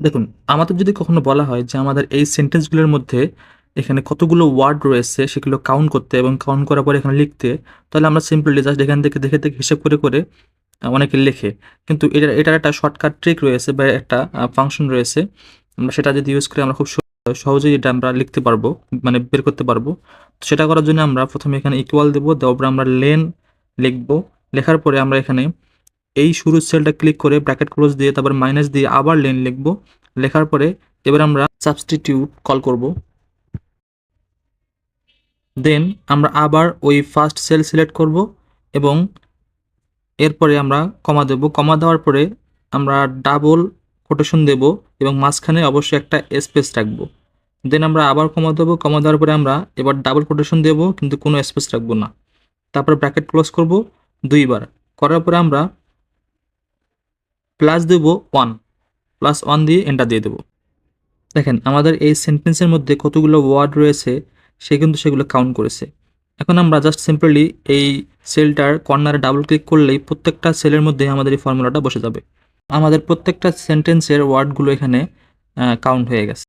দেখুন, আমাদের যদি কখনো বলা হয় যে আমাদের এই সেন্টেন্সগুলোর মধ্যে এখানে কতগুলো ওয়ার্ড রয়েছে সেগুলো কাউন্ট করতে এবং কাউন্ট করার পরে এখানে লিখতে, তাহলে আমরা সিম্পলি জাস্ট এখান থেকে দেখে দেখে হিসেব করে করে অনেকে লেখে। কিন্তু এটা, এটার একটা শর্টকাট ট্রিক রয়েছে বা একটা ফাংশন রয়েছে। আমরা সেটা যদি ইউজ করে আমরা খুব সহ- সহজেই এটা আমরা লিখতে পারব মানে বের করতে পারব। তো সেটা করার জন্য আমরা প্রথমে এখানে ইকুয়াল দেবো, দেওয়ার পরে আমরা লেন লিখব। লেখার পরে আমরা এখানে এই শুরুর সেলটা ক্লিক করে ব্র্যাকেট ক্লোজ দিয়ে, তারপর মাইনাস দিয়ে আবার লেন লিখব। লেখার পরে এবার আমরা সাবস্টিটিউট কল করব। দেন আমরা আবার ওই ফার্স্ট সেল সিলেক্ট করব এবং এরপরে আমরা কমা দেব। কমা দেওয়ার পরে আমরা ডাবল কোটেশন দেব এবং মাঝখানে অবশ্যই একটা স্পেস রাখব। দেন আমরা আবার কমা দেবো। কমা দেওয়ার পরে আমরা এবার ডাবল কোটেশন দেব, কিন্তু কোনো স্পেস রাখব না। তারপরে ব্র্যাকেট ক্লোজ করব দুইবার। করার পরে আমরা প্লাস দেব ওয়ান প্লাস ওয়ান দিয়ে এন্টার দিয়ে দেবো। দেখেন, আমাদের এই সেন্টেন্সের মধ্যে কতগুলো ওয়ার্ড রয়েছে, সে কিন্তু সেগুলো কাউন্ট করেছে। এখন আমরা জাস্ট সিম্পলি এই সেলটার কর্নারে ডাবল ক্লিক করলেই প্রত্যেকটা সেলের মধ্যে আমাদের এই ফর্মুলাটা বসে যাবে। আমাদের প্রত্যেকটা সেন্টেন্সের ওয়ার্ডগুলো এখানে কাউন্ট হয়ে গেছে।